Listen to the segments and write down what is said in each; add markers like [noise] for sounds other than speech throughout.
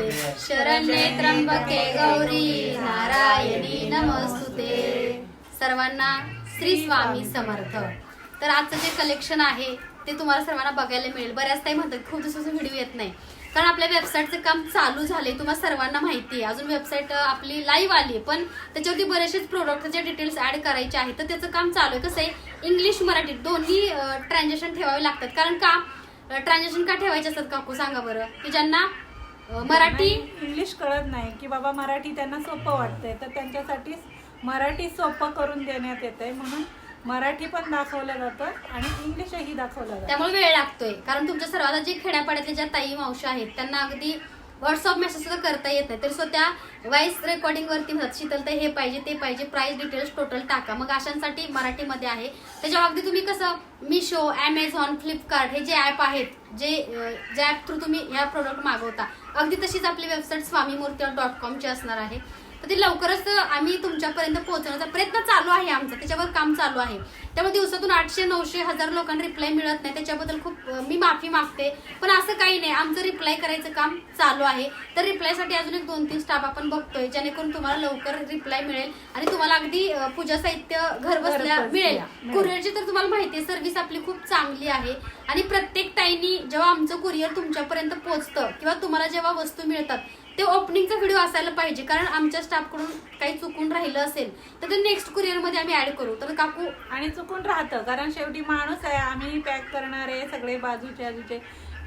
नमोस्तुते शरण्ये त्र्यंबके गौरी नारायणी नमोस्तुते. सर्वांना श्री स्वामी समर्थ. तर आजचं जे कलेक्शन आहे ते तुम्हाला सर्वांना बघायला मिळेल. बऱ्याच काही म्हणतात खूप दिवसाचं व्हिडिओ येत नाही. कारण आपल्या वेबसाईटचं काम चालू झाले तुम्हाला सर्वांना माहिती आहे. अजून वेबसाईट आपली लाईव्ह आली आहे. पण त्याच्यावरती बरेचसेच प्रोडक्टचे डिटेल्स ऍड करायचे आहेत. तर त्याचं काम चालू आहे. कसं आहे इंग्लिश मराठी दोन्ही ट्रान्झॅक्शन ठेवावे लागतात. कारण का? ट्रान्झॅक्शन का ठेवायचे असतात काकू? सांगा बरं. की ज्यांना मराठी? इंग्लिश कळत नाही की बाबा मराठी त्यांना सोपं वाटतंय. तर त्यांच्यासाठी मराठी सोपं करून देण्यात येतंय म्हणून मराठी पण दाखवलं जातं आणि इंग्लिशही दाखवलं जातं. त्यामुळे वेळ लागतोय. कारण तुमच्या सर्वांना जे खेड्यापाड्यातल्या ज्या ताई मावशी आहेत त्यांना अगदी व्हॉट्सअप मेसेज सुद्धा करता येत नाही. तरी स्वतः व्हॉइस रेकॉर्डिंग वरती म्हणतात शीतलताई हे पाहिजे ते पाहिजे प्राइस डिटेल्स टोटल टाका. मग अशांसाठी मराठीमध्ये आहे. त्याच्यावर अगदी तुम्ही कसं मिशो अमेझॉन फ्लिपकार्ट हे जे ऍप आहेत जे ज्या थ्रू तुम्ही ह्या प्रोडक्ट मागवता. अगदी तशीच आपली वेबसाईट स्वामीमूर्ती डॉट कॉमची असणार आहे. तर ते लवकरच आम्ही तुमच्यापर्यंत पोहोचवण्याचा प्रयत्न चालू आहे आमचा. त्याच्यावर काम चालू आहे. त्यामुळे दिवसातून आठशे नऊशे हजार लोकांना रिप्लाय मिळत नाही. त्याच्याबद्दल खूप मी माफी मागते. पण असं काही नाही. आमचं रिप्लाय करायचं काम चालू आहे. तर रिप्लायसाठी अजून एक दोन तीन स्टाफ आपण बघतोय जेणेकरून तुम्हाला लवकर रिप्लाय मिळेल आणि तुम्हाला अगदी पूजा साहित्य घर बसल्या मिळेल. कुरिअरची तर तुम्हाला माहिती आहे सर्व्हिस आपली खूप चांगली आहे. आणि प्रत्येक टाईनी जेव्हा आमचं कुरिअर तुमच्यापर्यंत पोहोचतं किंवा तुम्हाला जेव्हा वस्तू मिळतात ते ओपनिंगचा व्हिडिओ असायला पाहिजे. कारण आमच्या स्टाफकडून काही चुकून राहिलं असेल तर ते नेक्स्ट कुरिअरमध्ये आम्ही ऍड करू. तर काकू आणि चुकून राहतं. कारण शेवटी माणूस आहे. आम्ही पॅक करणारे सगळे बाजूचे बाजूचे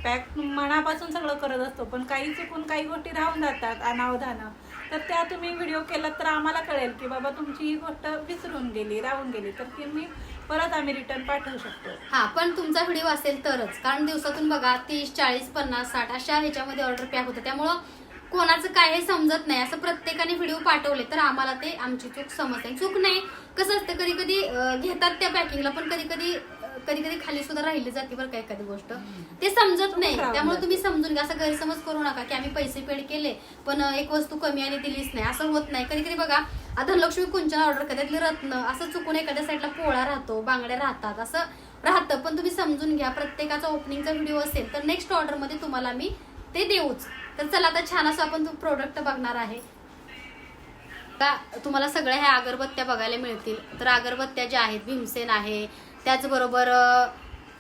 पॅक मनापासून सगळं करत असतो. पण काही चुकून काही गोष्टी राहून जातात अनावधानं. तर त्या तुम्ही व्हिडिओ केलात तर आम्हाला कळेल की बाबा तुमची ही गोष्ट विसरून गेली राहून गेली. तर ती मी परत आम्ही रिटर्न पाठवू शकतो. हा पण तुमचा व्हिडिओ असेल तरच. कारण दिवसातून बघा तीस चाळीस पन्नास साठ अशा ह्याच्यामध्ये ऑर्डर पॅक होतं. त्यामुळं कोणाचं काय हे समजत नाही. असं प्रत्येकाने व्हिडिओ पाठवले तर आम्हाला ते आमची चूक समजते. चूक नाही. कसं असतं कधी कधी घेतात त्या पॅकिंगला पण कधी कधी कधी कधी खाली सुद्धा राहिली जाते बरं का एखादी गोष्ट. ते समजत नाही. त्यामुळे. तुम्ही समजून घ्या. असं गैरसमज करू नका की आम्ही पैसे पेड केले पण एक वस्तू कमी आणि दिलीच नाही. असं होत नाही. कधी कधी बघा आता धनलक्ष्मी कुंचन ऑर्डर करतात. रत्न असं चुकून एखाद्या साईडला पोळा राहतो बांगड्या राहतात असं राहतं. पण तुम्ही समजून घ्या. प्रत्येकाचा ओपनिंगचा व्हिडिओ असेल तर नेक्स्ट ऑर्डरमध्ये तुम्हाला मी ते देऊच. तर चला आता छान असं आपण प्रोडक्ट बघणार आहे. का तुम्हाला सगळ्या ह्या अगरबत्त्या बघायला मिळतील. तर अगरबत्त्या ज्या आहेत भीमसेन आहे त्याचबरोबर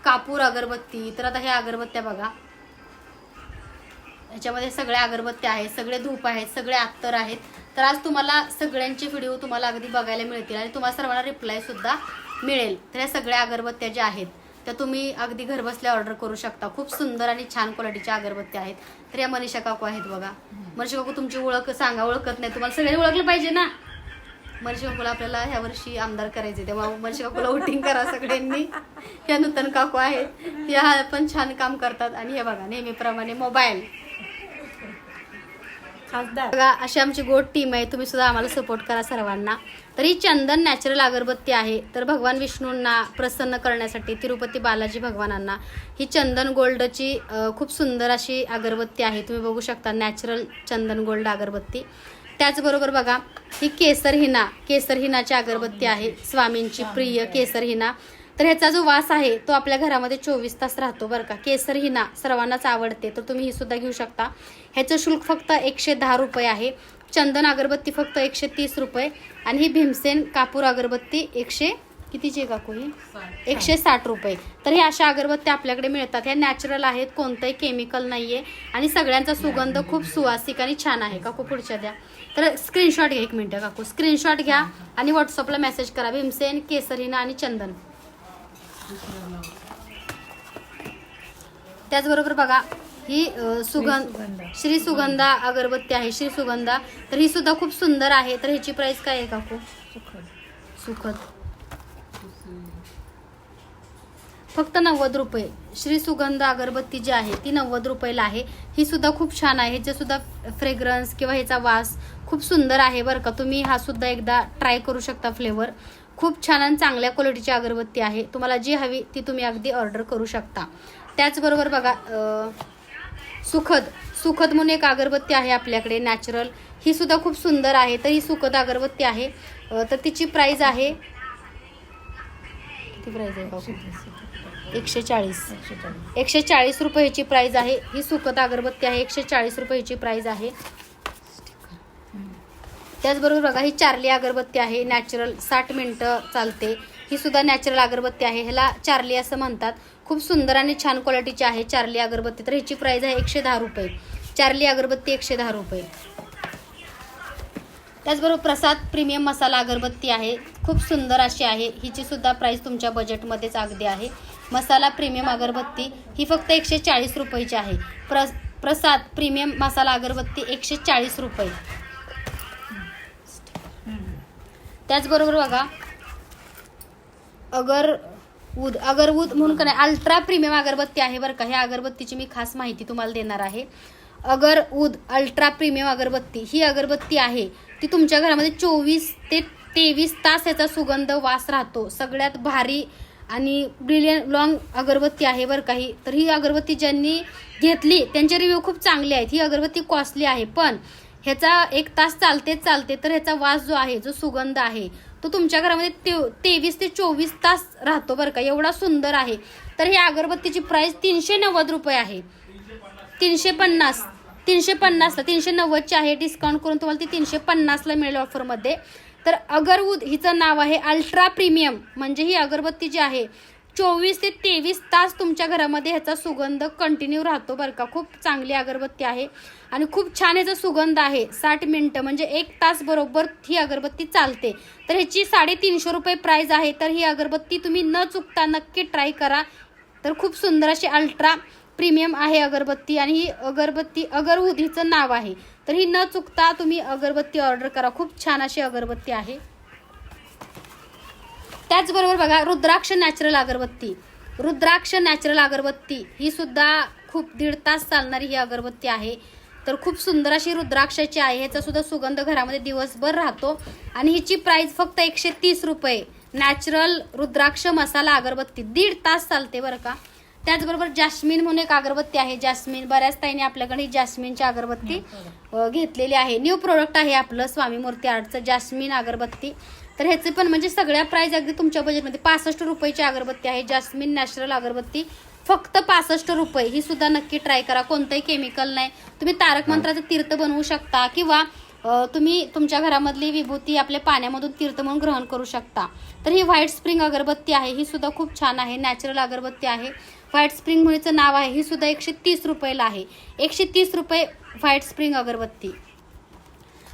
कापूर अगरबत्ती तर आता ह्या अगरबत्त्या बघा. याच्यामध्ये सगळ्या अगरबत्त्या आहेत सगळे धूप आहेत सगळे अत्तर आहेत. तर आज तुम्हाला सगळ्यांचे व्हिडिओ तुम्हाला अगदी बघायला मिळतील आणि तुम्हाला सर्वांना रिप्लाय सुद्धा मिळेल. तर ह्या सगळ्या अगरबत्त्या ज्या आहेत त्या तुम्ही अगदी घरबसल्या ऑर्डर करू शकता. खूप सुंदर आणि छान क्वालिटीच्या अगरबत्त्या आहेत. तर या मनीषा काकू आहेत बघा. मनीषा काकू तुमची ओळख सांगा ओळखत नाही. तुम्हाला सगळ्यांनी ओळखलं पाहिजे ना? मनीषा काकूला आपल्याला ह्या वर्षी आमदार करायचे तेव्हा मनीषा काकूला वोटिंग करा सगळ्यांनी. ह्या नूतन काकू आहेत. ह्या पण छान काम करतात. आणि हे बघा नेहमीप्रमाणे मोबाईल बघा अशी आमची गोड टीम आहे. तुम्ही सुद्धा आम्हाला सपोर्ट करा सर्वांना. तर ही चंदन नॅचरल अगरबत्ती आहे. तर भगवान विष्णूंना प्रसन्न करण्यासाठी तिरुपती बालाजी भगवानांना ही चंदन गोल्डची खूप सुंदर अशी अगरबत्ती आहे. तुम्ही बघू शकता नॅचरल चंदन गोल्ड अगरबत्ती. त्याचबरोबर बघा ही केसर हिना केसर हिनाची अगरबत्ती आहे. स्वामींची प्रिय केसर हिना तर ह्याचा जो वास आहे तो आपल्या घरामध्ये चोवीस तास राहतो बरं का. केसर हिना सर्वांनाच आवडते. तर तुम्ही ही सुद्धा घेऊ शकता. ह्याचं शुल्क फक्त एकशे दहा रुपये आहे. चंदन अगरबत्ती फक्त एकशे तीस रुपये. आणि ही भीमसेन कापूर अगरबत्ती एकशे कितीची आहे काकू ही? एकशे साठ रुपये. तर हे अशा अगरबत्त्या आपल्याकडे मिळतात. ह्या नॅचरल आहेत कोणतंही केमिकल नाहीये. आणि सगळ्यांचा सुगंध खूप सुवासिक आणि छान आहे. काकू पुढच्या द्या. तर स्क्रीनशॉट घ्या एक मिनिट काकू. स्क्रीनशॉट घ्या आणि व्हॉट्सअपला मेसेज करा. भीमसेन केसरीना आणि चंदन. त्याचबरोबर बघा ही सुगंध. श्री सुगंधा अगरबत्ती आहे श्री सुगंधा. तर ही सुद्धा खूप सुंदर आहे. तर ह्याची प्राइस काय आहे काकू? सुखद. फक्त नव्वद रुपये. श्री सुगंध अगरबत्ती जी आहे ती नव्वद रुपयाला आहे. ही सुद्धा खूप छान आहे. ह्याचे सुद्धा फ्रेग्रन्स किंवा ह्याचा वास खूप सुंदर आहे बरं का. तुम्ही हा सुद्धा एकदा ट्राय करू शकता फ्लेवर खूप छान आणि चांगल्या क्वालिटीची अगरबत्ती आहे. तुम्हाला जी हवी ती तुम्ही अगदी ऑर्डर करू शकता. त्याचबरोबर बघा सुखद सुखद म्हणून एक अगरबत्ती आहे आपल्याकडे नॅचरल ही सुद्धा खूप सुंदर आहे तर ही सुखद अगरबत्ती आहे. तर तिची प्राईज आहे किती प्राईज आहे? एकशे चाळीस एकशे चाळीस रुपयाची प्राईज आहे. ही सुखद अगरबत्ती आहे. एकशे चाळीस रुपये प्राईज आहे. त्याचबरोबर बघा ही चार्ली अगरबत्ती आहे. नॅचरल साठ मिनटं चालते. ही सुद्धा नॅचरल अगरबत्ती आहे. ह्याला चार्ली असं म्हणतात. खूप सुंदर आणि छान क्वालिटीची आहे चार्ली अगरबत्ती. तर ह्याची प्राईज आहे एकशे दहा रुपये. चार्ली अगरबत्ती एकशे दहा रुपये. त्याचबरोबर प्रसाद प्रीमियम मसाला अगरबत्ती आहे. खूप सुंदर अशी आहे. हिची सुद्धा प्राईस तुमच्या बजेटमध्येच अगदी आहे. मसाला प्रीमियम अगरबत्ती ही फक्त एकशे चाळीस रुपयेची आहे. प्र प्रसाद प्रीमियम मसाला अगरबत्ती एकशे चाळीस रुपये. त्याचबरोबर बघा अगर उद अगरवूद म्हणून का नाही अल्ट्रा प्रीमियम अगरबत्ती आहे बरं का. ह्या अगरबत्तीची मी खास माहिती तुम्हाला देणार आहे. अगर उद अल्ट्रा प्रीमियम अगरबत्ती ही अगरबत्ती आहे ती तुमच्या घरामध्ये चोवीस ते तेवीस तास याचा सुगंध वास राहतो. सगळ्यात भारी आणि ब्रिलियंट लॉंग अगरबत्ती आहे बरं काही तर ही अगरबत्ती ज्यांनी घेतली त्यांचे रिव्ह्यू खूप चांगले आहेत. ही अगरबत्ती कॉस्टली आहे. पण ह्याचा एक तास चालतेच चालते तर ह्याचा वास जो आहे जो सुगंध आहे तो तुमच्या घरामध्ये ते तेवीस ते चोवीस तास राहतो बरं का. एवढा सुंदर आहे. तर ही अगरबत्तीची प्राईस तीनशे नव्वद रुपये आहे. तीनशे पन्नास तीनशे पन्नासला तीनशे नव्वदची आहे डिस्काउंट करून तुम्हाला ती तीनशे पन्नासला मिळेल ऑफरमध्ये तर अगरवूद हिचं नाव आहे अल्ट्रा प्रीमियम म्हणजे ही अगरबत्ती जी आहे चोवीस ते तेवीस तास तुमच्या घरामध्ये ह्याचा सुगंध कंटिन्यू राहतो बरं का. खूप चांगली अगरबत्ती आहे. आणि खूप छान ह्याचा सुगंध आहे. साठ मिनटं म्हणजे एक तास बरोबर ही अगरबत्ती चालते. तर ह्याची साडेतीनशे रुपये प्राईज आहे. तर ही अगरबत्ती तुम्ही न चुकता नक्की ट्राय करा. तर खूप सुंदर अशी अल्ट्रा प्रीमियम आहे अगरबत्ती. आणि ही अगरबत्ती अगरवूद नाव आहे. तर ही न चुकता तुम्ही अगरबत्ती ऑर्डर करा. खूप छान अशी अगरबत्ती आहे. त्याचबरोबर बघा रुद्राक्ष नॅचरल अगरबत्ती. रुद्राक्ष नॅचरल अगरबत्ती ही सुद्धा खूप दीड तास चालणारी ही अगरबत्ती आहे. तर खूप सुंदर अशी रुद्राक्षाची आहे. ह्याचा सुद्धा सुगंध घरामध्ये दिवसभर राहतो. आणि हिची प्राइस फक्त एकशे तीस रुपये. नॅचरल रुद्राक्ष मसाला अगरबत्ती. दीड तास चालते बरं का. त्याचबरोबर जास्मिन म्हणून एक अगरबत्ती आहे. जास्मिन बऱ्याच ताईने आपल्याकडे ही जास्मिनची अगरबत्ती घेतलेली आहे. न्यू प्रोडक्ट आहे आपलं स्वामी मूर्ती आर्टचं जास्मिन अगरबत्ती. तर ह्याचे पण म्हणजे सगळ्या प्राइस अगदी तुमच्या बजेटमध्ये पासष्ट रुपयाची अगरबत्ती आहे जास्मिन नॅचरल अगरबत्ती. फक्त पासष्ट रुपये. ही सुद्धा नक्की ट्राय करा. कोणतंही केमिकल नाही. तुम्ही तारक मंत्राचं तीर्थ बनवू शकता किंवा तुम्ही तुमच्या घरामधली विभूती आपल्या पाण्यामधून तीर्थ म्हणून ग्रहण करू शकता. तर ही व्हाईट स्प्रिंग अगरबत्ती आहे. ही सुद्धा खूप छान आहे. नॅचरल अगरबत्ती आहे. व्हाईट स्प्रिंग म्हणूचं नाव आहे. ही सुद्धा एकशे तीस रुपयाला आहे. एकशे तीस रुपये व्हाईट स्प्रिंग अगरबत्ती.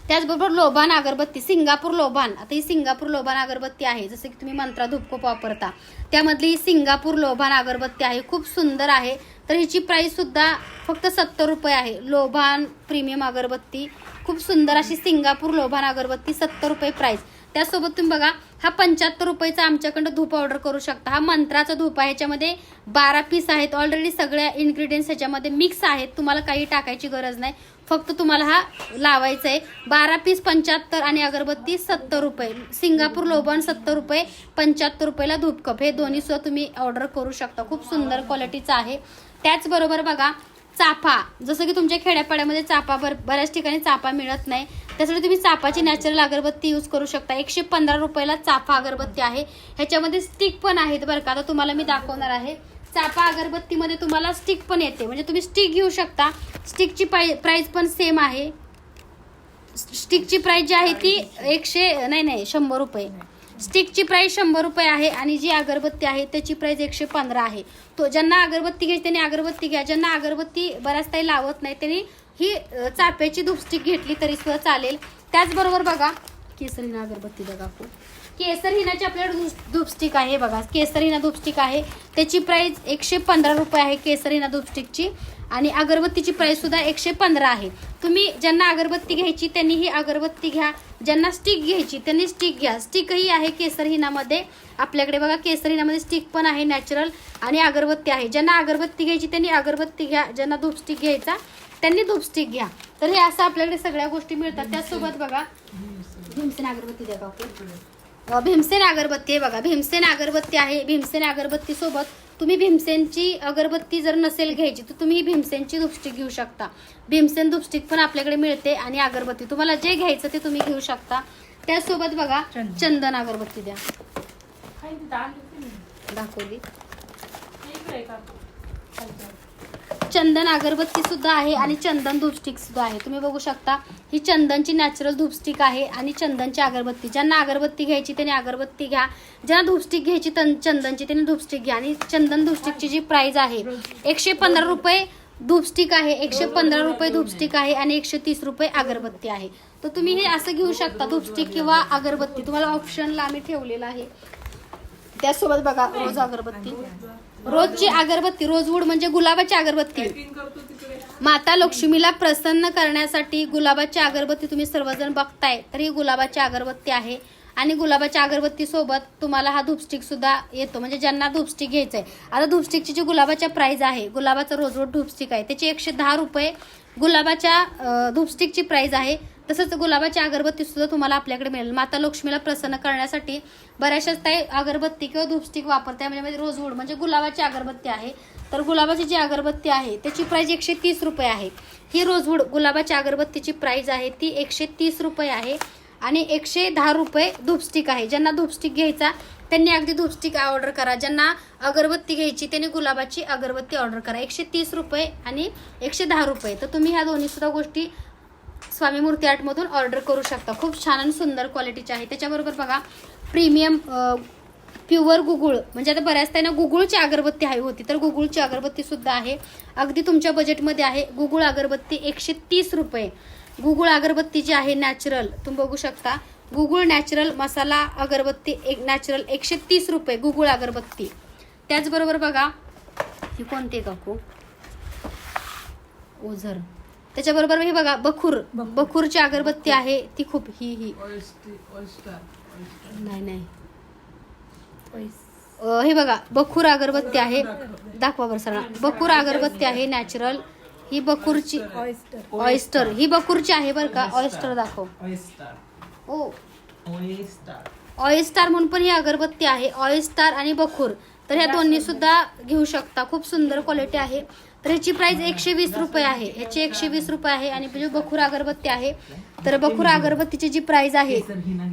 त्याचबरोबर लोबान अगरबत्ती सिंगापूर लोबान आता ही सिंगापूर लोबान अगरबत्ती आहे जसं की तुम्ही मंत्रा धूपकोप वापरता. त्यामधली ही सिंगापूर लोबान अगरबत्ती आहे खूप सुंदर आहे. तर हिची प्राइस सुद्धा फक्त सत्तर रुपये आहे. लोबान प्रीमियम अगरबत्ती खूप सुंदर अशी सिंगापूर लोभान अगरबत्ती सत्तर रुपये प्राईस त्यासोबत तुम्ही बघा हा पंच्याहत्तर रुपयेचा आमच्याकडं धूप ऑर्डर करू शकता. हा मंत्राचा धूप आहे ह्याच्यामध्ये बारा पीस आहेत. ऑलरेडी सगळ्या इन्ग्रेडियंट्स ह्याच्यामध्ये मिक्स आहेत. तुम्हाला काही टाकायची गरज नाही. फक्त तुम्हाला हा लावायचा आहे बारा पीस पंच्याहत्तर आणि अगरबत्ती सत्तर रुपये. सिंगापूर लोबन सत्तर रुपये पंच्याहत्तर रुपयाला धूपकप. हे दोन्ही सुद्धा तुम्ही ऑर्डर करू शकता. खूप सुंदर क्वालिटीचं आहे. त्याचबरोबर बघा चाफा. जसं की तुमच्या खेड्यापाड्यामध्ये चाफा बर बऱ्याच ठिकाणी चाफा मिळत नाही. त्यासाठी तुम्ही चाफाची नॅचरल अगरबत्ती यूज करू शकता. एकशे पंधरा रुपयाला चाफा अगरबत्ती आहे. ह्याच्यामध्ये स्टिक पण आहेत बरं का. आता तुम्हाला मी दाखवणार आहे. चापा अगरबत्तीमध्ये तुम्हाला स्टिक पण येते. म्हणजे तुम्ही स्टिक घेऊ शकता. स्टिकची प्राइस पण सेम आहे. स्टिकची प्राईस जी आहे ती एकशे नाही नाही शंभर रुपये. स्टिकची प्राईस शंभर रुपये आहे आणि जी अगरबत्ती आहे त्याची प्राईस एकशे पंधरा आहे. तो ज्यांना अगरबत्ती घ्यायची त्यांनी अगरबत्ती घ्या. ज्यांना अगरबत्ती बऱ्याच काही लावत नाही त्यांनी ही चाप्याची धूपस्टिक घेतली तरी सुद्धा चालेल. त्याचबरोबर बघा केसरीनं अगरबत्ती बघा खूप. केसर हिनाची आपल्याकडे दुपस्टिक धूपस्टिक आहे बघा. केसर हिना धूपस्टिक आहे. त्याची प्राईस एकशे पंधरा रुपये आहे केसर हिना धूपस्टिकची. आणि अगरबत्तीची प्राइस सुद्धा एकशे पंधरा आहे. तुम्ही ज्यांना अगरबत्ती घ्यायची त्यांनी ही अगरबत्ती घ्या. ज्यांना स्टिक घ्यायची त्यांनी स्टिक घ्या. स्टिकही आहे केसर हिनामध्ये आपल्याकडे बघा केसर हिनामध्ये स्टिक पण आहे नॅचरल आणि अगरबत्ती आहे. ज्यांना अगरबत्ती घ्यायची त्यांनी अगरबत्ती घ्या. ज्यांना धूपस्टिक घ्यायचा त्यांनी धूपस्टिक घ्या. तर हे असं आपल्याकडे सगळ्या गोष्टी मिळतात. त्याचसोबत बघा. भीमसेन अगरबत्ती द्या भीमसेन अगरबत्ती आहे बघा. भीमसेन अगरबत्ती आहे. भीमसेन अगरबत्ती सोबत तुम्ही भीमसेनची अगरबत्ती जर नसेल घ्यायची तर तुम्ही भीमसेनची धुपस्टिक घेऊ शकता. भीमसेन धुपस्टिक पण आपल्याकडे मिळते आणि अगरबत्ती. तुम्हाला जे घ्यायचं ते तुम्ही घेऊ शकता. त्यासोबत बघा चंदन. अगरबत्ती द्या. दाखवली. चंदन अगरबत्ती सुद्धा आहे आणि चंदन धूपस्टिक सुद्धा आहे. तुम्ही बघू शकता ही चंदनची नॅचरल धूपस्टिक आहे आणि चंदनची अगरबत्ती. ज्यांना अगरबत्ती घ्यायची त्यांनी अगरबत्ती घ्या ज्यांना धूपस्टिक घ्यायची चंदनची त्यांनी धूपस्टिक घ्या. आणि चंदन धूपस्टिकची जी प्राइस आहे एकशे पंधरा रुपये धूपस्टिक आहे एकशे पंधरा रुपये धूपस्टिक आहे आणि एकशे तीस रुपये अगरबत्ती आहे. तर तुम्ही हे असं घेऊ शकता धूपस्टिक किंवा अगरबत्ती. तुम्हाला ऑप्शनला आम्ही ठेवलेलं आहे. त्यासोबत बघा रोज अगरबत्ती. रोजची अगरबत्ती रोजवूड म्हणजे गुलाबाची अगरबत्ती. माता लक्ष्मीला प्रसन्न करण्यासाठी गुलाबाची अगरबत्ती तुम्ही सर्वजण बघताय तर ही गुलाबाची अगरबत्ती आहे. आणि गुलाबाच्या अगरबत्ती सोबत तुम्हाला हा धूपस्टिक सुद्धा येतो म्हणजे ज्यांना धूपस्टिक घ्यायचंय. आता धूपस्टिकची जी गुलाबाच्या प्राइस आहे गुलाबाचं रोजरोज धूपस्टिक आहे त्याची एकशे दहा रुपये गुलाबाच्या धूपस्टिकची प्राइस आहे. तसंच गुलाबाची अगरबत्ती सुद्धा तुम्हाला आपल्याकडे मिळेल. माता लक्ष्मीला प्रसन्न करण्यासाठी बऱ्याचशाच ताई अगरबत्ती किंवा धूपस्टिक वापरते म्हणजे म्हणजे रोजवूड म्हणजे गुलाबाची अगरबत्ती आहे. तर गुलाबाची जी अगरबत्ती आहे त्याची प्राईज एकशे तीस रुपये आहे. ही रोजवूड गुलाबाच्या अगरबत्तीची प्राईज आहे. ती एकशे तीस रुपये आहे आणि एकशे दहा रुपये धूपस्टिक आहे. ज्यांना धूपस्टिक घ्यायचा त्यांनी अगदी धूपस्टिक ऑर्डर करा. ज्यांना अगरबत्ती घ्यायची त्यांनी गुलाबाची अगरबत्ती ऑर्डर करा. एकशे तीस रुपये आणि एकशे दहा रुपये. तर तुम्ही ह्या दोन्हीसुद्धा गोष्टी स्वामी मूर्ती आर्टमधून ऑर्डर करू शकता. खूप छान आणि सुंदर क्वालिटीचे आहे. त्याच्याबरोबर बघा प्रीमियम प्युअर गुगुळ. म्हणजे आता बऱ्याच त्यांना गुगुळची अगरबत्ती हवी होती. तर गुगुळची अगरबत्ती सुद्धा आहे. अगदी तुमच्या बजेटमध्ये आहे. गुगुळ अगरबत्ती एकशे तीस रुपये. गुगुळ अगरबत्ती जी आहे नॅचरल तुम्ही बघू शकता. गुगुळ नॅचरल मसाला अगरबत्ती एक नॅचरल एकशे तीस रुपये गुगुळ अगरबत्ती. त्याचबरोबर बघा ही कोणती आहे काकू? ओझर. त्याच्याबरोबर हे बघा बखूर. बखूरची अगरबत्ती आहे. ती खूप ही ही. नाही नाही. हे बघा बखूर अगरबत्ती आहे. दाखवा बरं सर बखूर अगरबत्ती आहे नॅचरल ही बखूरची ऑयस्टर ही बखूरची आहे बरं का? ऑयस्टर दाखव. ओ. ऑयस्टार म्हणून पण ही अगरबत्ती आहे. ऑयस्टार आणि बखूर. तर ह्या दोन्ही सुद्धा घेऊ शकता. खूप सुंदर क्वालिटी आहे. तर ह्याची प्राइस एकशे वीस रुपये आहे. ह्याची एकशे वीस रुपये आहे आणि म्हणजे बखूर अगरबत्ती आहे तर बखूर अगरबत्तीची जी प्राइस आहे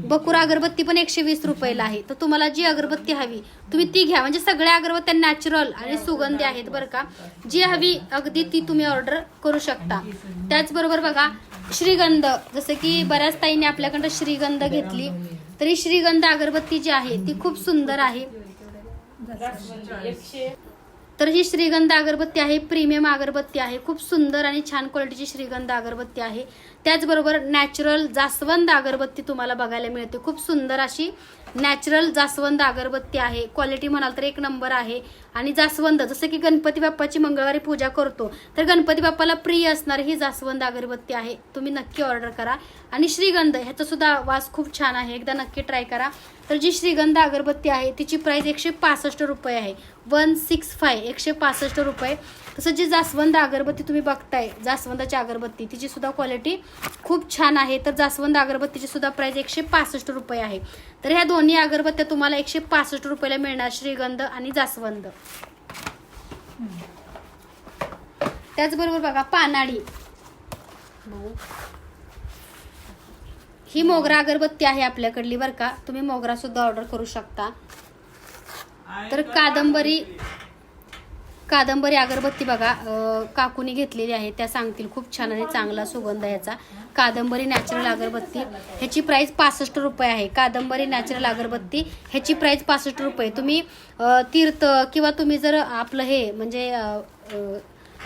बखूर अगरबत्ती पण एकशे वीस रुपयाला आहे. तर तुम्हाला जी अगरबत्ती हवी तुम्ही ती घ्या. म्हणजे सगळ्या अगरबत्त्या नॅचरल आणि सुगंधी आहेत बरं का. जी हवी अगदी ती तुम्ही ऑर्डर करू शकता. त्याचबरोबर बघा श्रीगंध. जसं की बऱ्याच ताईने आपल्याकडं श्रीगंध घेतली. तरी श्रीगंध अगरबत्ती जी आहे ती खूप सुंदर आहे. तर ही श्रीगंध अगरबत्ती आहे प्रीमियम अगरबत्ती आहे. खूप सुंदर आणि छान क्वालिटीची श्रीगंध अगरबत्ती आहे. त्याचबरोबर नॅचरल जास्वंद अगरबत्ती तुम्हाला बघायला मिळते. खूप सुंदर अशी नॅचरल जास्वंद अगरबत्ती आहे. क्वालिटी म्हणाल तर एक नंबर आहे. आणि जास्वंद जसं की गणपती बाप्पाची मंगळवारी पूजा करतो तर गणपती बाप्पाला प्रिय असणारी ही जास्वंद अगरबत्ती आहे. तुम्ही नक्की ऑर्डर करा. आणि श्रीगंध ह्याचा सुद्धा वास खूप छान आहे. एकदा नक्की ट्राय करा. तर जी श्रीगंध अगरबत्ती आहे तिची प्राईस एकशे पासष्ट रुपये आहे. वन सिक्स फाय एकशे पासष्ट रुपये. तसं जी जास्वंद अगरबत्ती तुम्ही बघताय जास्वंदाची अगरबत्ती तिची सुद्धा क्वालिटी खूप छान आहे. तर जास्वंद अगरबत्तीची सुद्धा प्राईस एकशे पासष्ट रुपये आहे. तर ह्या दोन्ही अगरबत्त्या तुम्हाला एकशे पासष्ट रुपयाला मिळणार श्रीगंध आणि जास्वंद. त्याचबरोबर बघा पानाडी. ही मोगरा अगरबत्ती आहे आपल्याकडली बरं का. तुम्ही मोगरा सुद्धा ऑर्डर करू शकता. तर कादंबरी कादंबरी अगरबत्ती बघा काकूनी घेतलेली आहे त्या सांगतील. खूप छान आणि चांगला सुगंध याचा. कादंबरी नॅचरल अगरबत्ती ह्याची प्राईस पासष्ट रुपये आहे. कादंबरी नॅचरल अगरबत्ती ह्याची प्राईस पासष्ट रुपये. तुम्ही तीर्थ किंवा तुम्ही जर आपलं हे म्हणजे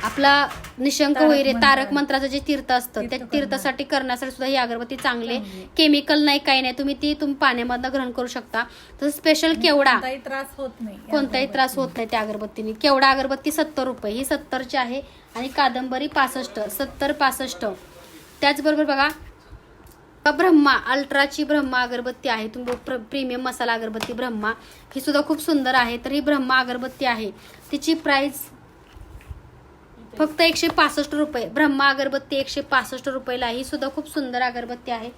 आपला निशंक होईरे तारक मंत्राचं जे तीर्थ असतं त्या तीर्थासाठी करण्यासाठी सुद्धा ही अगरबत्ती चांगली केमिकल नाही काही नाही. तुम्ही ती तुम्ही पाण्यामधनं ग्रहण करू शकता. तसं स्पेशल केवडा कोणताही त्रास होत नाही कोणताही त्रास होत नाही त्या अगरबत्तीने. केवढा अगरबत्ती? सत्तर रुपये. ही सत्तरची आहे आणि कादंबरी पासष्ट. सत्तर पासष्ट. त्याचबरोबर बघा ब्रह्मा अल्ट्राची ब्रह्मा अगरबत्ती आहे. तुम्ही प्र- प्रीमियम मसाला अगरबत्ती ब्रह्मा. ही सुद्धा खूप सुंदर आहे. तर ही ब्रह्मा अगरबत्ती आहे. तिची प्राइस फक्त एकशे पासष्ट रुपये. ब्रह्मा अगरबत्ती एकशे पासष्ट रुपयाला ही सुद्धा खूप सुंदर अगरबत्ती आहे.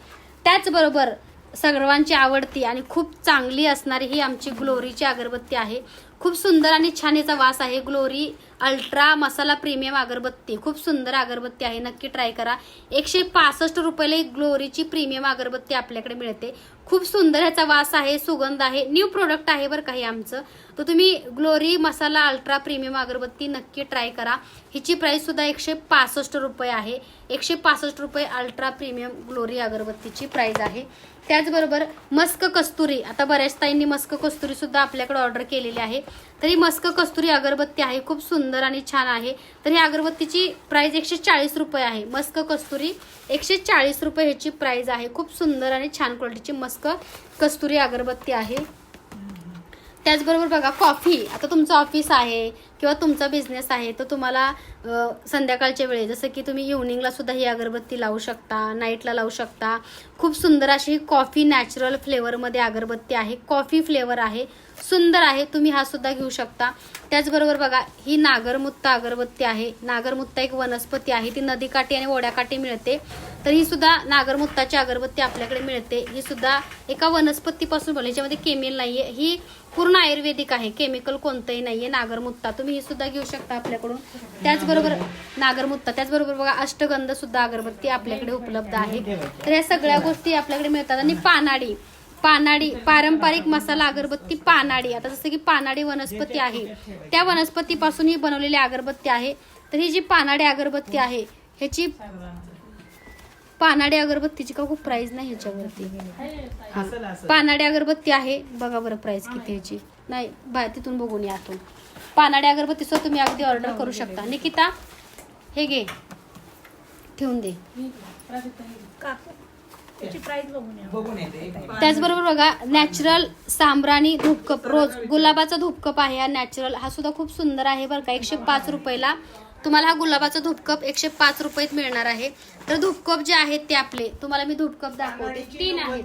त्याचबरोबर सर्वांची आवडती आणि खूप चांगली असणारी ही आमची ग्लोरीची अगरबत्ती आहे. खूप सुंदर आणि छान याचा वास आहे. ग्लोरी अल्ट्रा मसाला प्रीमियम अगरबत्ती. खूप सुंदर अगरबत्ती आहे. नक्की ट्राय करा. एकशे पासष्ट रुपयाला एक ग्लोरीची प्रीमियम अगरबत्ती आपल्याकडे मिळते. खूप सुंदर ह्याचा वास आहे सुगंध आहे. न्यू प्रोडक्ट आहे बरं काही आमचं. तर तुम्ही ग्लोरी मसाला अल्ट्रा प्रीमियम अगरबत्ती नक्की ट्राय करा. हिची प्राइस सुद्धा एकशे पासष्ट रुपये आहे. एकशे पासष्ट रुपये अल्ट्रा प्रीमियम ग्लोरी अगरबत्तीची प्राईज आहे. त्याचबरोबर मस्क कस्तुरी. आता बऱ्याच ताईंनी मस्क कस्तुरी सुद्धा आपल्याकडे ऑर्डर केलेली आहे. तर ही मस्क कस्तुरी अगरबत्ती आहे. खूप सुंदर आणि छान आहे. तर ही अगरबत्तीची प्राइस एकशे चाळीस रुपये आहे. मस्क कस्तुरी एकशे चाळीस रुपये ह्याची प्राइस आहे. खूप सुंदर आणि छान क्वालिटीची मस्क कस्तुरी अगरबत्ती आहे. त्याचबरोबर बघा कॉफी आता तुमचं ऑफिस आहे किंवा तुमचा बिझनेस आहे तर तुम्हाला संध्याकाळच्या वेळी जसं की तुम्ही इव्हनिंगला सुद्धा ही अगरबत्ती लावू शकता नाईटला लावू शकता. खूप सुंदर अशी कॉफी नॅचरल फ्लेवरमध्ये अगरबत्ती आहे कॉफी फ्लेवर आहे सुंदर आहे तुम्ही हा सुद्धा घेऊ शकता. त्याचबरोबर बघा ही नागरमुत्ता अगरबत्ती आहे. नागरमुत्ता एक वनस्पती आहे ती नदीकाठी आणि ओढ्याकाठी मिळते. तर ही सुद्धा नागरमुत्ताची अगरबत्ती आपल्याकडे मिळते. ही सुद्धा एका वनस्पतीपासून बनली याच्यामध्ये केमिल नाहीये. ही पूर्ण आयुर्वेदिक आहे. केमिकल कोणतंही नाहीये. नागरमुत्ता तुम्ही ही सुद्धा घेऊ शकता आपल्याकडून. त्याचबरोबर नागरमुत्ता त्याचबरोबर बघा अष्टगंध सुद्धा अगरबत्ती आपल्याकडे उपलब्ध आहे. तर या सगळ्या गोष्टी आपल्याकडे मिळतात. आणि पानाडी. पानाडी पारंपरिक मसाला अगरबत्ती पानाडी. आता जसं की पानाडी वनस्पती आहे. त्या वनस्पतीपासून ही बनवलेली अगरबत्ती आहे. तर ही जी पानाडी अगरबत्ती आहे ह्याची पानाडी अगरबत्तीची का खूप प्राइस नाही ह्याच्यावरती. हा. पानाडी अगरबत्ती आहे. बघा बरं प्राइस किती ह्याची नाही बाहेर तिथून बघून या आतून. पानाडी अगरबत्ती सुद्धा तुम्ही अगदी ऑर्डर करू शकता. निकिता हे घे. ठेवून दे. काकू त्याची प्राइस बघून या. बघून येते. त्याचबरोबर बघा नॅचरल सांब्राणी धूपकप. रोज गुलाबाचा धूपकप आहे हा नॅचरल हा सुद्धा खूप सुंदर आहे बरं का. एकशे पाच रुपयाला. तुम्हाला हा गुलाबाचा धूपकप एकशे पाच रुपयात मिळणार आहे. तर धूपकप जे आहेत ते आपले. तुम्हाला मी धूपकप दाखवते. तीन आहेत.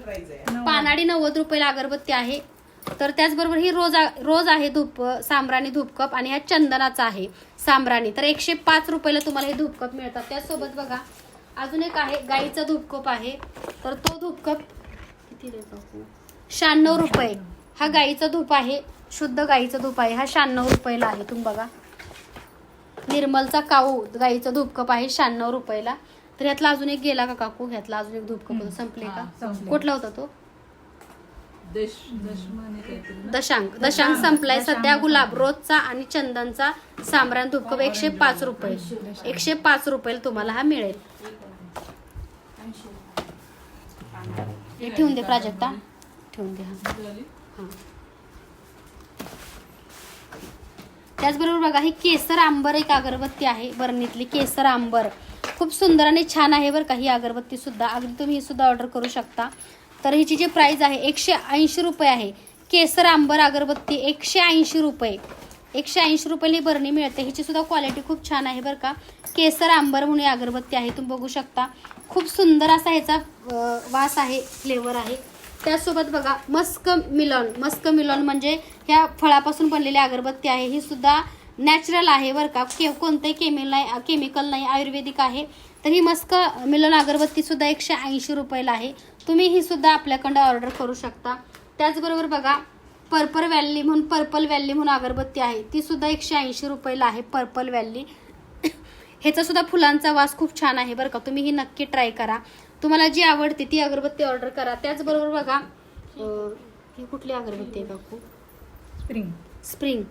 पानाडी नव्वद रुपयाला अगरबत्ती आहे. तर त्याचबरोबर ही रोज रोज आहे धूप सांब्राणी धूपकप आणि हा चंदनाचा आहे सांब्राणी तर एकशे पाच रुपयाला तुम्हाला हे धूपकप मिळतात. त्यासोबत बघा अजून एक आहे गाईचा धूपकप आहे. तर तो धूपकप किती? शहाण्णव रुपये. हा गाईचा धूप आहे शुद्ध गाईचा धूप आहे. हा शहाण्णव रुपयाला आहे. तुम्ही बघा. निर्मलचा काऊ गाईचा धूपकप आहे शहाण्णव रुपयाला. तर ह्यातला अजून एक गेला का काकू? ह्यातला अजून एक धूपकप होता. संपले का. कुठला होता तो. दशांक. दशांक संपलाय. सध्या गुलाब रोजचा आणि चंदनचा सामरान धूपकप एकशे पाच रुपये. एकशे पाच रुपयाला तुम्हाला हा मिळेल. ठेवून दे प्राजक्ता. ठेवून दे हा. हा. त्याचबरोबर बघा ही केसर आंबर एक अगरबत्ती आहे बरणीतली केसर आंबर. खूप सुंदर आणि छान आहे बरं का ही अगरबत्ती सुद्धा. अगदी तुम्ही ही सुद्धा ऑर्डर करू शकता. तर हिची जी प्राईज आहे एकशे ऐंशी रुपये आहे. केसर आंबर अगरबत्ती एकशे ऐंशी रुपये. एकशे ऐंशी रुपयाला ही बरणी मिळते. हिची सुद्धा क्वालिटी खूप छान आहे बरं का. केसर आंबर म्हणून ही अगरबत्ती आहे तुम्ही बघू शकता. खूप सुंदर असा ह्याचा वास आहे फ्लेवर आहे. त्याचसोबत बघा मस्क मिलॉन. मस्क मिलॉन म्हणजे ह्या फळापासून बनलेली अगरबत्ती आहे. ही सुद्धा नॅचरल आहे बरं का. के कोणतंही केमिल नाही केमिकल नाही आयुर्वेदिक आहे. तर ही मस्क मिलन अगरबत्ती सुद्धा एकशे ऐंशी रुपयाला आहे. तुम्ही ही सुद्धा आपल्याकडं ऑर्डर करू शकता. त्याचबरोबर बघा पर्पल व्हॅली म्हणून पर्पल व्हॅली म्हणून अगरबत्ती आहे. ती सुद्धा एकशे ऐंशी रुपयाला आहे पर्पल व्हॅली [coughs] ह्याचा सुद्धा फुलांचा वास खूप छान आहे बरं का. तुम्ही ही नक्की ट्राय करा. तुम्हाला जी आवडते ती अगरबत्ती ऑर्डर करा. त्याचबरोबर बघा अं, ही कुठली अगरबत्ती आहे बापू? स्प्रिंग स्प्रिंग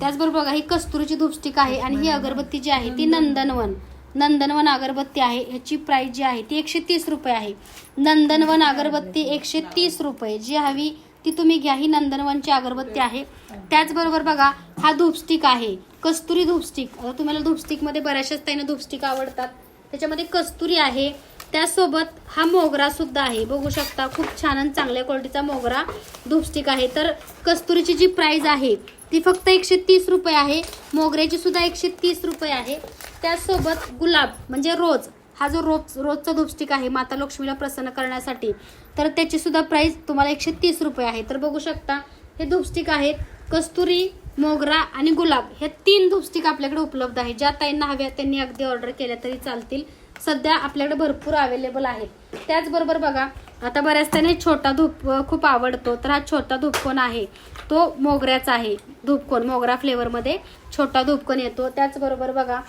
त्याचबरोबर बघा ही कस्तुरीची धूपस्टिक आहे आणि ही अगरबत्ती जी आहे ती नंदनवन. नंदनवन अगरबत्ती आहे. ह्याची प्राइस जी आहे ती एकशे तीस रुपये आहे. नंदनवन अगरबत्ती एकशे तीस रुपये. जी हवी ती तुम्ही घ्या. ही नंदनवनची अगरबत्ती आहे. त्याचबरोबर बघा हा धूपस्टिक आहे. कस्तुरी धूपस्टिक. आता तुम्हाला धूपस्टिकमध्ये बऱ्याचशाच त्याने धूपस्टिक आवडतात. त्याच्यामध्ये कस्तुरी आहे. त्यासोबत हा मोगरा सुद्धा आहे. बघू शकता खूप छान आणि चांगल्या क्वालिटीचा मोगरा धूपस्टिक आहे. तर कस्तुरीची जी प्राईज आहे ती फक्त एकशे तीस रुपये आहे. मोगऱ्याची सुद्धा एकशे तीस रुपये आहे. त्यासोबत गुलाब म्हणजे रोज. हा जो रोज रोजचा धूपस्टिक आहे माता लक्ष्मीला प्रसन्न करण्यासाठी तर त्याची सुद्धा प्राईस तुम्हाला एकशे तीस रुपये आहे. तर बघू शकता हे धूपस्टिक आहेत कस्तुरी मोगरा आणि गुलाब. हे तीन धूपस्टिक आपल्याकडे उपलब्ध आहे. ज्या ताईंना हव्या त्यांनी अगदी ऑर्डर केल्या तरी चालतील. सध्या आपल्याकडे भरपूर अवेलेबल आहेत. त्याचबरोबर बघा आता बऱ्याच त्याने छोटा धूप खूप आवडतो. तर हा छोटा धूपकोन आहे. तो मोगऱ्याचा आहे. धूपकोन मोगरा फ्लेवरमध्ये छोटा धूपकोन येतो. त्याचबरोबर बघा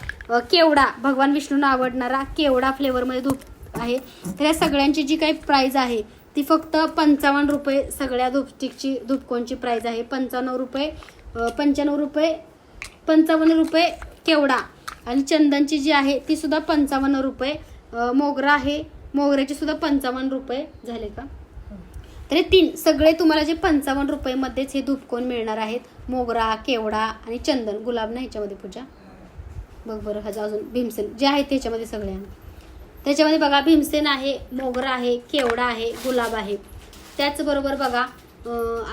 केवडा. भगवान विष्णूंना आवडणारा केवडा फ्लेवरमध्ये धूप आहे. तर या सगळ्यांची जी काही प्राइस आहे ती फक्त पंचावन्न रुपये सगळ्या धूपस्टिकची धूपकोनची प्राइस आहे. पंचावन्न रुपये पंच्याण्णव रुपये पंचावन्न रुपये केवडा. आणि चंदनची जी आहे ती सुद्धा पंचावन्न रुपये. मोगरा आहे. मोगऱ्याची सुद्धा पंचावन्न रुपये झाले का? तर हे तीन सगळे तुम्हाला जे पंचावन्न रुपयेमध्येच हे धूपकोन मिळणार आहेत. मोगरा केवडा आणि चंदन गुलाब ना ह्याच्यामध्ये पूजा? बघ बरं ह्याचं अजून भीमसेन. जे आहेत त्याच्यामध्ये सगळे. त्याच्यामध्ये बघा भीमसेन आहे मोगरा आहे केवडा आहे गुलाब आहे. त्याचबरोबर बघा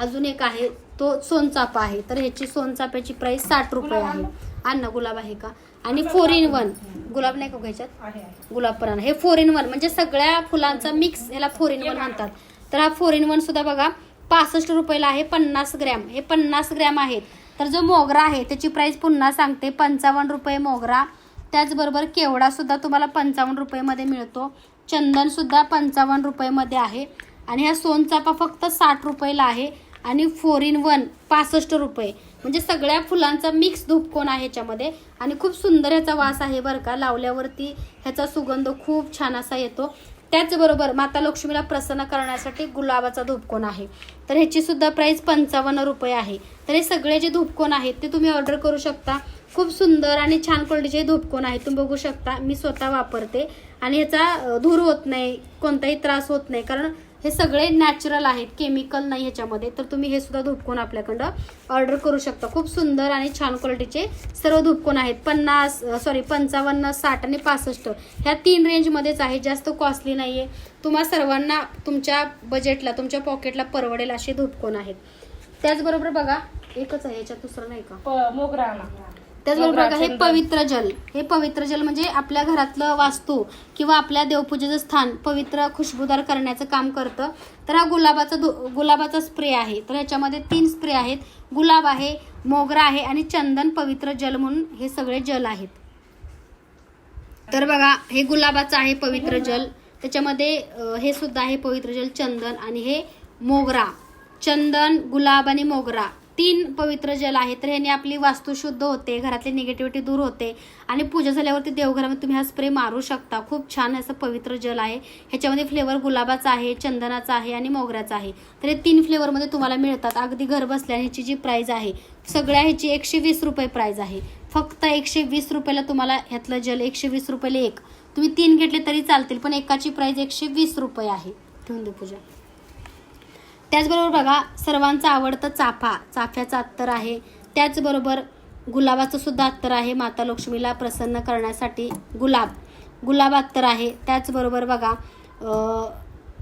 अजून एक आहे तो सोनचाफा आहे. तर ह्याची सोनचाफ्याची प्राइस साठ रुपये आहे. अन्न गुलाब आहे का? आणि फोर इन वन गुलाब नाही का घ्यायच्यात आहे गुलाब पण. हे फोर इन वन म्हणजे सगळ्या फुलांचा मिक्स याला फोर इन वन म्हणतात. तर हा फोर इन वन सुद्धा बघा पासष्ट रुपयाला आहे पन्नास ग्रॅम. हे पन्नास ग्रॅम आहेत. तर जो मोगरा आहे त्याची प्राईस पुन्हा सांगते पंचावन्न रुपये मोगरा. त्याचबरोबर केवडा सुद्धा तुम्हाला पंचावन्न रुपयेमध्ये मिळतो. चंदन सुद्धा पंचावन्न रुपयेमध्ये आहे. आणि हा सोनचाफा फक्त साठ रुपयेला आहे. आणि फोर इन वन पासष्ट रुपये. म्हणजे सगळ्या फुलांचा मिक्स धूपकोन आहे ह्याच्यामध्ये. आणि खूप सुंदर ह्याचा वास आहे बरं का. लावल्यावरती ह्याचा सुगंध खूप छान असा येतो. त्याचबरोबर माता लक्ष्मीला प्रसन्न करण्यासाठी गुलाबाचा धूपकोन आहे. तर ह्याची सुद्धा प्राईस पंचावन्न रुपये आहे. तर हे सगळे जे धूपकोन आहेत ते तुम्ही ऑर्डर करू शकता. खूप सुंदर आणि छान क्वालिटीचे धूपकोन आहेत. तुम्ही बघू शकता मी स्वतः वापरते. आणि ह्याचा धूर होत नाही कोणताही त्रास होत नाही. कारण हे सगळे नॅचरल आहेत केमिकल नाही ह्याच्यामध्ये. तर तुम्ही हे सुद्धा धुपकोन आपल्याकडं ऑर्डर करू शकता. खूप सुंदर आणि छान क्वालिटीचे सर्व धुपकोन आहेत. पन्नास सॉरी पंचावन्न साठ आणि पासष्ट. ह्या तीन रेंजमध्येच आहे. जास्त कॉस्टली नाही आहे तुम्हा सर्वांना तुमच्या बजेटला तुमच्या पॉकेटला परवडेल असे धुपकोन आहेत. त्याचबरोबर बघा एकच आहे याच्यात दुसरं नाही का? मोगरा त्याचबरोबर बघा हे. पवित्र जल. हे पवित्र जल म्हणजे आपल्या घरातलं वास्तू किंवा आपल्या देवपूजेचं स्थान पवित्र खुशबूदार करण्याचं काम करतं. तर हा गुलाबाचा गुलाबाचा स्प्रे आहे. तर ह्याच्यामध्ये तीन स्प्रे आहेत. गुलाब आहे मोगरा आहे आणि चंदन पवित्र जल म्हणून हे सगळे जल आहेत. तर बघा हे गुलाबाचं आहे पवित्र जल. त्याच्यामध्ये हे सुद्धा आहे पवित्र जल चंदन आणि हे मोगरा. चंदन गुलाब आणि मोगरा. तीन पवित्र जल आहे तर ह्याने आपली वास्तू शुद्ध होते घरातली निगेटिव्हिटी दूर होते आणि पूजा झाल्यावरती देवघरामध्ये तुम्ही हा स्प्रे मारू शकता. खूप छान असं पवित्र जल आहे. ह्याच्यामध्ये फ्लेवर गुलाबाचा आहे चंदनाचा आहे आणि मोगऱ्याचा आहे. तर हे तीन फ्लेवरमध्ये तुम्हाला मिळतात. अगदी घर बसल्या ह्याची जी प्राईज आहे सगळ्या ह्याची एकशे वीस रुपये प्राईज आहे. फक्त एकशे वीस रुपयाला तुम्हाला ह्यातलं जल एकशे वीस रुपयाला एक. तुम्ही तीन घेतले तरी चालतील पण एकाची प्राईज एकशे वीस रुपये आहे. ठेवून दे पूजा. त्याचबरोबर बघा सर्वांचं आवडतं चाफा. चाफ्याचं अत्तर आहे. त्याचबरोबर गुलाबाचं सुद्धा अत्तर आहे. माता लक्ष्मीला प्रसन्न करण्यासाठी गुलाब. गुलाब अत्तर आहे. त्याचबरोबर बघा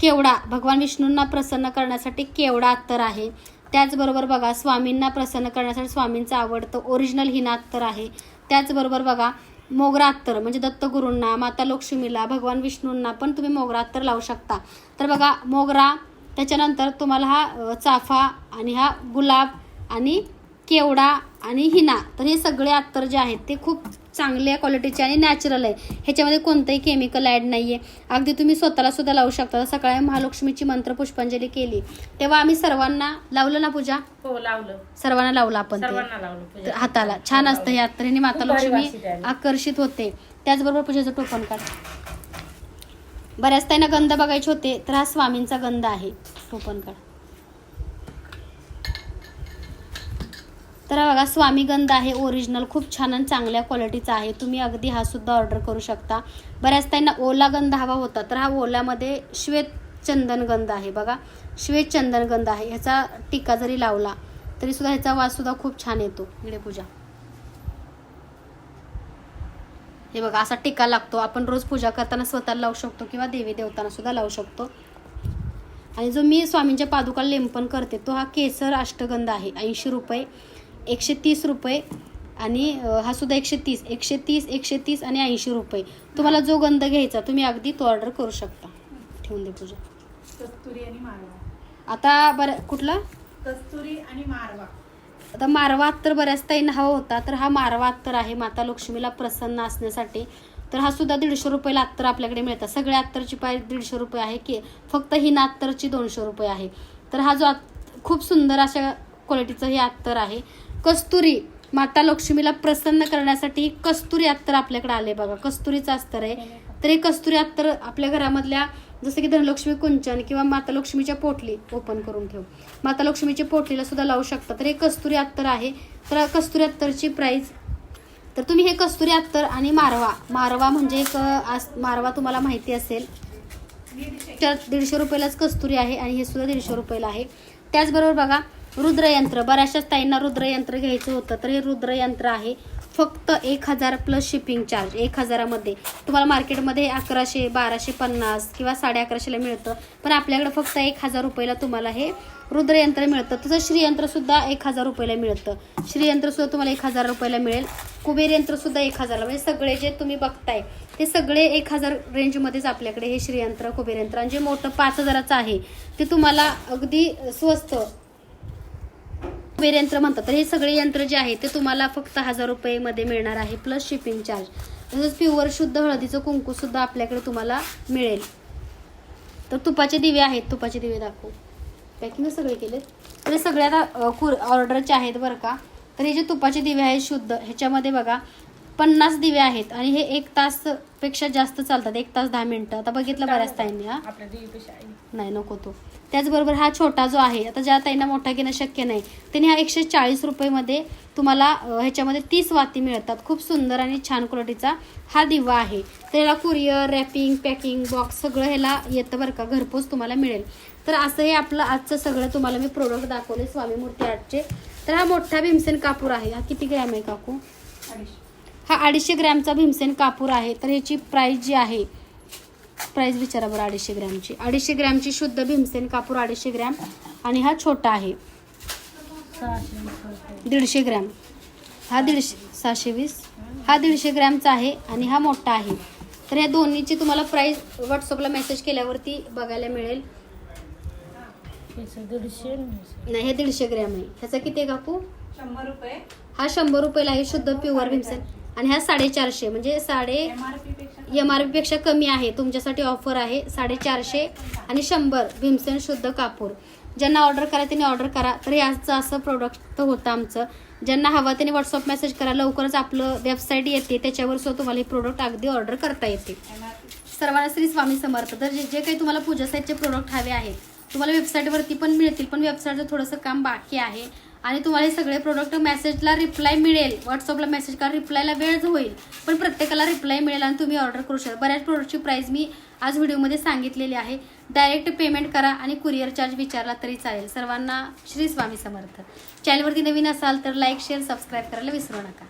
केवडा. भगवान विष्णूंना प्रसन्न करण्यासाठी केवडा अत्तर आहे. त्याचबरोबर बघा स्वामींना प्रसन्न करण्यासाठी स्वामींचं आवडतं ओरिजिनल हिना अत्तर आहे. त्याचबरोबर बघा मोगरा अत्तर म्हणजे दत्तगुरूंना माता लक्ष्मीला भगवान विष्णूंना पण तुम्ही मोगरा अत्तर लावू शकता. तर बघा मोगरा त्याच्यानंतर तुम्हाला हा चाफा आणि हा गुलाब आणि केवडा आणि हिना तर हे सगळे अत्तर जे आहेत ते खूप चांगल्या क्वालिटीचे आणि नॅचरल आहे. ह्याच्यामध्ये कोणतंही केमिकल ॲड नाही आहे अगदी तुम्ही स्वतःला सुद्धा लावू शकता. सकाळी महालक्ष्मीची मंत्र पुष्पांजली केली. तेव्हा आम्ही सर्वांना लावलं ना पूजा? हो लावलं. सर्वांना लावलं आपण ते. हाताला. छान असतं हे अत्तर. ह्याने माता लक्ष्मी. आकर्षित होते. त्याचबरोबर पूजेचं टोपण काढ. बऱ्याच त्यांना गंध बघायचे होते तर हा स्वामींचा गंध आहे. ओपन करा. तर बघा स्वामी गंध आहे ओरिजिनल खूप छान आणि चांगल्या क्वालिटीचा आहे. तुम्ही अगदी हा सुद्धा ऑर्डर करू शकता. बऱ्याच त्यांना ओला गंध हवा होता तर हा ओल्यामध्ये श्वेत चंदन गंध आहे बघा. श्वेत चंदन गंध आहे. ह्याचा टीका जरी लावला तरी सुद्धा ह्याचा वास सुद्धा खूप छान येतो. इकडे पूजा. हे बघा असा टिका लागतो. आपण रोज पूजा करताना स्वतःला लावू शकतो किंवा देवी देवतांना सुद्धा लावू शकतो. आणि जो मी स्वामींच्या पादुका लेंपन करते तो हा केसर अष्टगंध आहे. ऐंशी रुपये एकशे तीस रुपये आणि हा सुद्धा एकशे तीस एकशे तीस एकशे तीस आणि ऐंशी रुपये. तुम्हाला जो गंध घ्यायचा तुम्ही अगदी तो ऑर्डर करू शकता. ठेवून दे पूजा. कस्तुरी आणि मारवा. आता बरं कुठला? कस्तुरी आणि मारवा. आता मारवा अत्तर बऱ्याच ताईंना हवा होता तर हा मारवा अत्तर आहे माता लक्ष्मीला प्रसन्न असण्यासाठी. तर हा सुद्धा दीडशे रुपयाला अत्तर आपल्याकडे मिळतात. सगळ्या अत्तरची प्राईस दीडशे रुपये आहे की फक्त ही अत्तरची दोनशे रुपये आहे. तर हा जो खूप सुंदर अशा क्वालिटीचं हे अत्तर आहे. कस्तुरी माता लक्ष्मीला प्रसन्न करण्यासाठी ही कस्तुरी अत्तर आपल्याकडे आले बघा. कस्तुरीचं अस्तर आहे. तर हे कस्तुरी अत्तर आपल्या घरामधल्या जसं की धनलक्ष्मी कुंचन किंवा माता लक्ष्मीच्या पोटली ओपन करून ठेव. माता लक्ष्मीच्या पोटलीला सुद्धा लावू शकता. तर हे कस्तुरी अत्तर आहे. तर कस्तुरी अत्तरची प्राईस तर तुम्ही हे कस्तुरी अत्तर आणि मारवा. मारवा म्हणजे एक आस- मारवा तुम्हाला माहिती असेल. तर दीडशे रुपयालाच कस्तुरी आहे आणि हे सुद्धा दीडशे रुपयाला आहे. त्याचबरोबर बघा रुद्रयंत्र. बऱ्याचशा ताईंना रुद्रयंत्र घ्यायचं होतं. तर हे रुद्रयंत्र आहे. फक्त एक हजार प्लस शिपिंग चार्ज एक हजारामध्ये. तुम्हाला मार्केटमध्ये अकराशे बाराशे पन्नास किंवा साडे अकराशेला मिळतं. पण आपल्याकडे फक्त एक हजार रुपयाला तुम्हाला हे रुद्रयंत्र मिळतं. तसं श्रीयंत्रसुद्धा एक हजार रुपयाला मिळतं. श्रीयंत्रसुद्धा तुम्हाला एक हजार रुपयाला मिळेल. कुबेर यंत्रसुद्धा एक हजारला म्हणजे सगळे जे तुम्ही बघताय ते सगळे एक हजार रेंजमध्येच आपल्याकडे हे श्रीयंत्र कुबेर यंत्र. आणि जे मोठं पाच हजाराचं आहे ते तुम्हाला अगदी स्वस्त कुबेर यंत्र म्हणतात. तर हे सगळे यंत्र जे आहे ते तुम्हाला फक्त हजार रुपयेमध्ये मिळणार आहे प्लस शिपिंग चार्ज तसंच प्युअर शुद्ध हळदीचं कुंकू सुद्धा आपल्याकडे तुम्हाला मिळेल. तर तुपाचे दिवे आहेत तुपाचे दिवे दाखवू. पॅकिंग सगळे केले तर हे सगळे कुर ऑर्डरचे आहेत बरं का. तर हे जे तुपाचे दिवे आहेत शुद्ध ह्याच्यामध्ये बघा पन्नास दिवे आहेत आणि हे एक तासपेक्षा जास्त चालतात एक तास दहा मिनिटं. आता बघितलं बऱ्याच ताईंनी हा. नाही नको तो. त्याचबरोबर हा छोटा जो आहे आता ज्या ताईंना मोठा घेणं शक्य नाही त्यांनी हा एकशे चाळीस रुपयेमध्ये तुम्हाला ह्याच्यामध्ये तीस वाती मिळतात. खूप सुंदर आणि छान क्वालिटीचा हा दिवा आहे. त्याला कुरिअर रॅपिंग पॅकिंग बॉक्स सगळं ह्याला येतं बरं का घरपोच तुम्हाला मिळेल. तर असं हे आपलं आजचं सगळं तुम्हाला मी प्रोडक्ट दाखवले स्वामी मूर्ती आर्टचे. तर हा मोठा भीमसेन कापूर आहे. हा किती ग्रॅम आहे काकू. हा अडीचशे ग्रॅमचा भीमसेन कापूर आहे. तर ह्याची प्राइस जी आहे प्राइस विचारा बरं अडीचशे ग्रॅमची. अडीचशे ग्रॅमची शुद्ध भीमसेन कापूर अडीचशे ग्रॅम आणि हा छोटा आहे. दीडशे ग्रॅम. हा दीडशे सहाशे वीस. हा दीडशे ग्रॅमचा आहे आणि हा मोठा आहे. तर ह्या दोन्हीची तुम्हाला प्राइस व्हॉट्सअपला मेसेज केल्यावरती बघायला मिळेल. नाही हे दीडशे ग्रॅम आहे. ह्याचा किती आहे काकू? शंभर रुपये. हा शंभर रुपयाला आहे शुद्ध प्युअर भीमसेन. आणि हा साडेचारशे म्हणजे साडे एम आर पी पेक्षा कमी. आहे तुमच्यासाठी ऑफर आहे साडेचारशे आणि शंभर भीमसेन शुद्ध कापूर. ज्यांना ऑर्डर करा त्यांनी ऑर्डर करा. तर याचं असं प्रोडक्ट होतं आमचं. ज्यांना हवं त्यांनी व्हॉट्सअप मेसेज करा. लवकरच आपलं वेबसाईट येते त्याच्यावर सुद्धा तुम्हाला हे प्रोडक्ट अगदी ऑर्डर करता येते. सर्वांना श्री स्वामी समर्थ. तर जे जे काही तुम्हाला पूजा साईटचे प्रोडक्ट हवे आहेत तुम्हाला वेबसाईटवरती पण मिळतील पण वेबसाईटचं थोडंसं काम बाकी आहे. आणि तुम्हाला हे सगळे प्रोडक्ट मेसेजला रिप्लाय मिळेल. व्हॉट्सअपला मेसेज करा रिप्लायला वेळ होईल. पण प्रत्येकाला रिप्लाय मिळेल आणि तुम्ही ऑर्डर करू शकता. बऱ्याच प्रोडक्टची प्राईस मी आज व्हिडिओमध्ये सांगितलेली आहे. डायरेक्ट पेमेंट करा आणि कुरिअर चार्ज विचारला तरी चालेल. सर्वांना श्री स्वामी समर्थ. चॅनलवरती नवीन असाल तर लाईक शेअर सबस्क्राईब करायला विसरू नका.